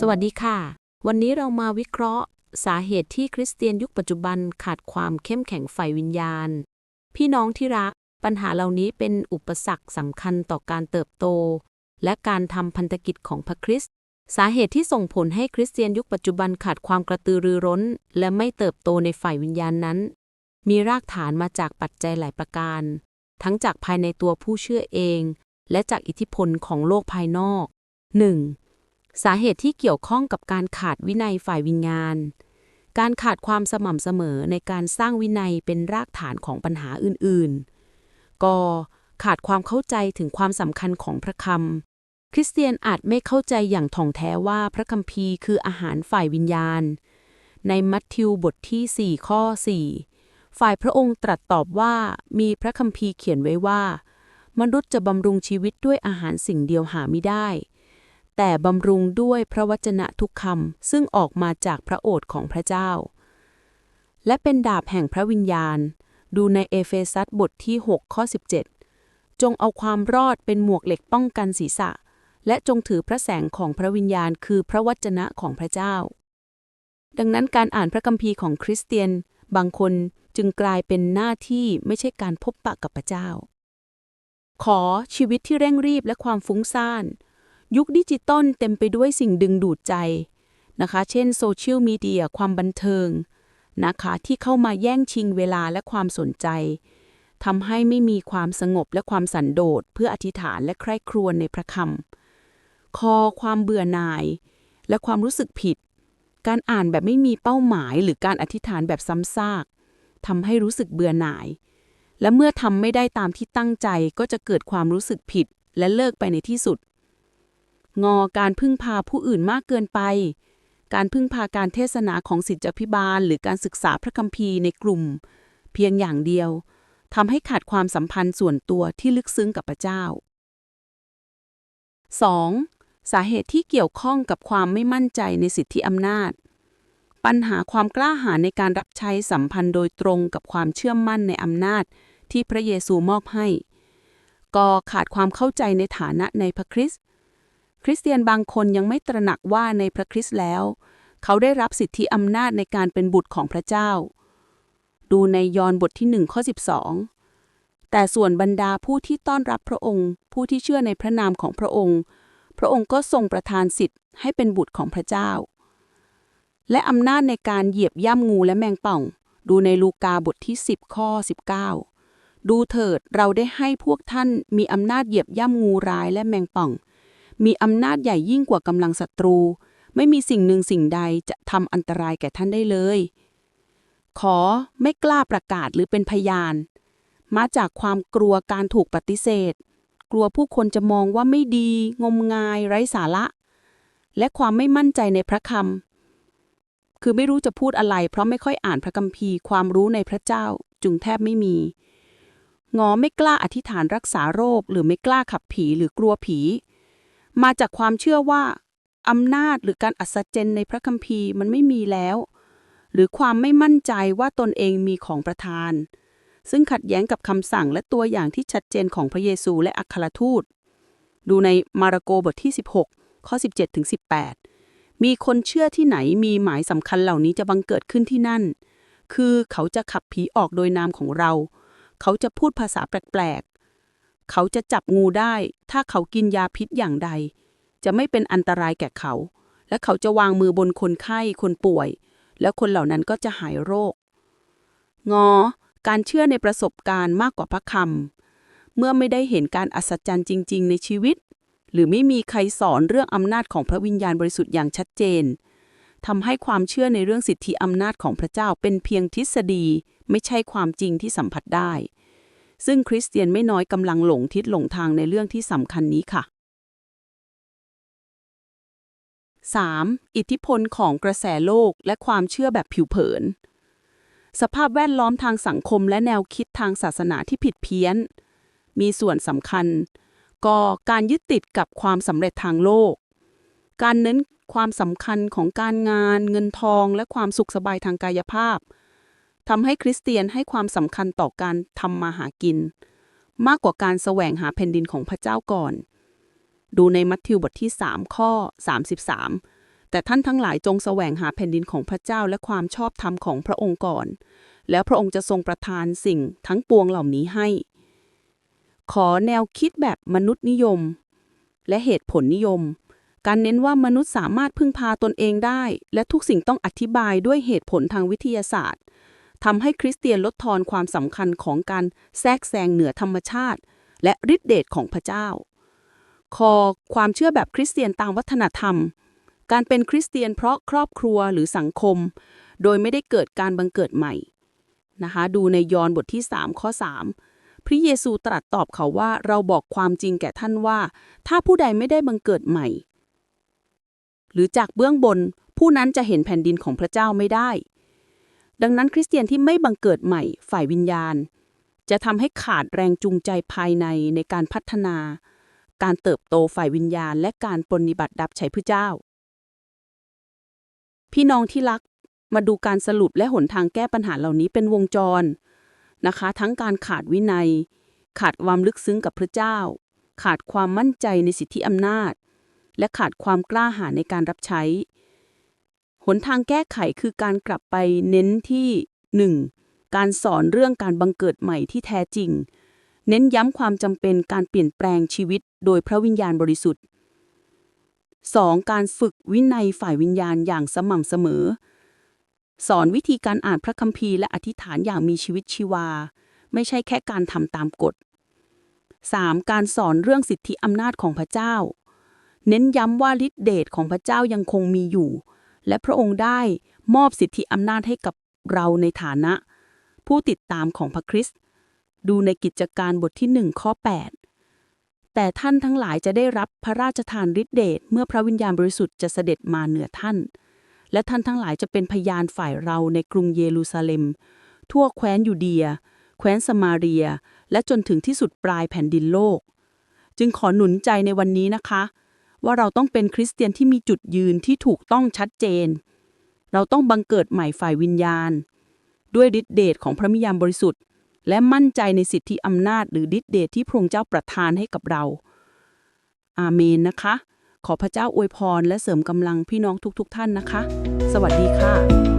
สวัสดีค่ะ วันนี้เรามาวิเคราะห์ สาเหตุที่คริสเตียนยุคปัจจุบันขาดความเข้มแข็งฝ่ายวิญญาณ พี่น้องที่รัก ปัญหาเหล่านี้เป็นอุปสรรคสำคัญต่อการเติบโต และการทำพันธกิจของพระคริสต์สาเหตุที่ส่งผลให้คริสเตียนยุคปัจจุบันขาดความกระตือรือร้น และไม่เติบโตในฝ่ายวิญญาณนั้น มีรากฐานมาจากปัจจัยหลายประการ ทั้งจากภายในตัวผู้เชื่อเอง และจากอิทธิพลของโลกภายนอก 1. สาเหตุที่เกี่ยวข้องกับการขาดวินัยฝ่ายวิญญาณ การขาดความสม่ำเสมอในการสร้างวินัยเป็นรากฐานของปัญหาอื่นๆกขาดความเข้าใจถึงความสำคัญของพระคำ คริสเตียนอาจไม่เข้าใจอย่างถ่องแท้ว่าพระคัมภีร์คืออาหารฝ่ายวิญญาณ ในมัทธิวบทที่ 4 ข้อ 4 ฝ่ายพระองค์ตรัสตอบว่ามีพระคัมภีร์เขียนไว้ว่า มนุษย์จะบำรุงชีวิตด้วยอาหารสิ่งเดียวหาไม่ได้ แต่บำรุงด้วยพระวจนะทุกคำซึ่งออกมาจากพระโอษฐ์ของพระเจ้า และเป็นดาบแห่งพระวิญญาณ ดูในเอเฟซัสบทที่ 6 ข้อ 17 จงเอาความรอดเป็นหมวกเหล็กป้องกันศีรษะ และจงถือพระแสงของพระวิญญาณคือพระวจนะของพระเจ้า ดังนั้นการอ่านพระคัมภีร์ของคริสเตียน บางคนจึงกลายเป็นหน้าที่ไม่ใช่การพบปะกับพระเจ้า ขอชีวิตที่เร่งรีบและความฟุ้งซ่าน ยุคดิจิตอลเต็มไปด้วยสิ่งดึงดูดใจนะคะ เช่นโซเชียลมีเดียความบันเทิงนะคะที่เข้ามาแย่งชิงเวลาและความสนใจทำให้ไม่มีความสงบและความสันโดษเพื่ออธิษฐานและใคร่ครวญในพระคำคอความเบื่อหน่าย และความรู้สึกผิด การอ่านแบบไม่มีเป้าหมาย หรือการอธิษฐานแบบซ้ำซากทำให้รู้สึกเบื่อหน่าย และเมื่อทำไม่ได้ตามที่ตั้งใจก็จะเกิดความรู้สึกผิด และเลิกไปในที่สุด งอการพึ่งพาผู้อื่นมากเกินไป การพึ่งพาการเทศนาของศิษยพิบาล หรือการศึกษาพระคัมภีร์ในกลุ่ม เพียงอย่างเดียวทำให้ขาดความสัมพันธ์ส่วนตัวที่ลึกซึ้งกับพระเจ้า 2. สาเหตุที่เกี่ยวข้องกับความไม่มั่นใจในสิทธิอำนาจ ปัญหาความกล้าหาญในการรับใช้สัมพันธ์โดยตรงกับความเชื่อมั่นในอำนาจที่พระเยซูมอบให้ ก็ขาดความเข้าใจในฐานะในพระคริสต์ ริสเตียนบางคนยังไม่ตระหนักว่าในพระคริสต์แล้ว เขาได้รับสิทธิอำนาจในการเป็นบุตรของพระเจ้า ดูในยอห์นบทที่1ข้อ12 แต่ส่วนบรรดาผู้ที่ต้อนรับพระองค์ ผู้ที่เชื่อในพระนามของพระองค์ พระองค์ก็ทรงประทานสิทธิ์ให้เป็นบุตรของพระเจ้า และอำนาจในการเหยียบย่ำงูและแมงป่อง ดูในลูกาบทที่ 10 ข้อ 19ดูเถิดเราได้ให้พวกท่านมีอำนาจเหยียบย่ำงูร้ายและแมงป่อง มีอำนาจใหญ่ยิ่งกว่ากำลังศัตรู ไม่มีสิ่งหนึ่งสิ่งใดจะทำอันตรายแก่ท่านได้เลย ขอไม่กล้าประกาศหรือเป็นพยาน มาจากความกลัวการถูกปฏิเสธ กลัวผู้คนจะมองว่าไม่ดี งมงาย ไร้สาระ และความไม่มั่นใจในพระคำคือไม่รู้จะพูดอะไร เพราะไม่ค่อยอ่านพระคัมภีร์ความรู้ในพระเจ้าจึงแทบไม่มีงอไม่กล้าอธิษฐานรักษาโรค หรือไม่กล้าขับผีหรือกลัวผี มาจากความเชื่อว่าอำนาจหรือการอัศจรรย์ในพระคัมภีร์มันไม่มีแล้ว หรือความไม่มั่นใจว่าตนเองมีของประทาน ซึ่งขัดแย้งกับคำสั่งและตัวอย่างที่ชัดเจนของพระเยซูและอัครทูต ดูในมาระโกบทที่ 16 ข้อ 17ถึง18 มีคนเชื่อที่ไหนมีหมายสำคัญเหล่านี้จะบังเกิดขึ้นที่นั่น คือเขาจะขับผีออกโดยนามของเรา เขาจะพูดภาษาแปลก เขาจะจับงูได้ ถ้าเขากินยาพิษอย่างใด จะไม่เป็นอันตรายแก่เขา และเขาจะวางมือบนคนไข้คนป่วย แล้วคนเหล่านั้นก็จะหายโรค งอ การเชื่อในประสบการณ์มากกว่าพระคำเมื่อไม่ได้เห็นการอัศจรรย์จริง ๆ ในชีวิต หรือไม่มีใครสอนเรื่องอำนาจของพระวิญญาณบริสุทธิ์อย่างชัดเจนทำให้ความเชื่อในเรื่องสิทธิอำนาจของพระเจ้าเป็นเพียงทฤษฎี ไม่ใช่ความจริงที่สัมผัสได้ ซึ่งคริสเตียนไม่น้อยกำลังหลงทิศหลงทางในเรื่องที่สำคัญนี้ค่ะ 3. อิทธิพลของกระแสโลกและความเชื่อแบบผิวเผิน สภาพแวดล้อมทางสังคมและแนวคิดทางศาสนาที่ผิดเพี้ยน มีส่วนสำคัญ ก็การยึดติดกับความสำเร็จทางโลก การเน้นความสำคัญของการงาน เงินทอง และความสุขสบายทางกายภาพ ทำให้คริสเตียนให้ความสำคัญต่อการทำมาหากิน มากกว่าการแสวงหาแผ่นดินของพระเจ้าก่อน ดูในมัทธิวบทที่ 3 ข้อ 33แต่แต่ท่านทั้งหลายจงแสวงหาแผ่นดินของพระเจ้าและความชอบธรรมของพระองค์ก่อน แล้วพระองค์จะทรงประทานสิ่งทั้งปวงเหล่านี้ให้ ขอแนวคิดแบบมนุษย์นิยม และเหตุผลนิยมการเน้นว่ามนุษย์สามารถพึ่งพาตนเองได้ และทุกสิ่งต้องอธิบายด้วยเหตุผลทางวิทยาศาสตร์ ทำให้คริสเตียนลดทอนความสำคัญของการแทรกแซงเหนือธรรมชาติ และฤทธิเดชของพระเจ้า คอความเชื่อแบบคริสเตียนตามวัฒนธรรม การเป็นคริสเตียนเพราะครอบครัวหรือสังคม โดยไม่ได้เกิดการบังเกิดใหม่นะคะดูในยอห์นบทที่ 3 ข้อ 3 พระเยซูตรัสตอบเขาว่าเราบอกความจริงแก่ท่านว่า ถ้าผู้ใดไม่ได้บังเกิดใหม่ หรือจากเบื้องบนผู้นั้นจะเห็นแผ่นดินของพระเจ้าไม่ได้ ดังนั้นคริสเตียนที่ไม่บังเกิดใหม่ฝ่ายวิญญาณ จะทำให้ขาดแรงจูงใจภายในในการพัฒนา การเติบโตฝ่ายวิญญาณ และการปฏิบัติดับใช้พระเจ้า พี่น้องที่รักมาดูการสรุปและหนทางแก้ปัญหาเหล่านี้เป็นวงจรนะคะ ทั้งการขาดวินัย ขาดความลึกซึ้งกับพระเจ้า ขาดความมั่นใจในสิทธิอำนาจ และขาดความกล้าหาญในการรับใช้ หนทางแก้ไขคือการกลับไปเน้นที่ 1. การสอนเรื่องการบังเกิดใหม่ที่แท้จริง เน้นย้ำความจำเป็นการเปลี่ยนแปลงชีวิตโดยพระวิญญาณบริสุทธิ์ 2. การฝึกวินัยฝ่ายวิญญาณอย่างสม่ำเสมอ สอนวิธีการอ่านพระคัมภีร์และอธิษฐานอย่างมีชีวิตชีวา ไม่ใช่แค่การทำตามกฎ 3. การสอนเรื่องสิทธิอำนาจของพระเจ้า เน้นย้ำว่าฤทธิเดชของพระเจ้ายังคงมีอยู่ และพระองค์ได้มอบสิทธิอำนาจให้กับเราในฐานะ ผู้ติดตามของพระคริสต์ดูในกิจการบทที่ 1 ข้อ 8 แต่ท่านทั้งหลายจะได้รับพระราชทานฤทธิเดชเมื่อพระวิญญาณบริสุทธิ์จะเสด็จมาเหนือท่าน และท่านทั้งหลายจะเป็นพยานฝ่ายเราในกรุงเยรูซาเล็ม ทั่วแคว้นยูเดีย แคว้นสมาเรีย และจนถึงที่สุดปลายแผ่นดินโลก จึงขอหนุนใจในวันนี้นะคะ ว่าเราต้องเป็นคริสเตียนที่มีจุดยืนที่ถูกต้องชัดเจน เราต้องบังเกิดใหม่ฝ่ายวิญญาณ ด้วยฤทธิเดชของพระมิยามบริสุทธิ์ และมั่นใจในสิทธิอำนาจ หรือฤทธิเดชที่พระองค์เจ้าประทานให้กับเรา อาเมนนะคะ ขอพระเจ้าอวยพรและเสริมกำลังพี่น้องทุกๆทท่านนะคะ สวัสดีค่ะ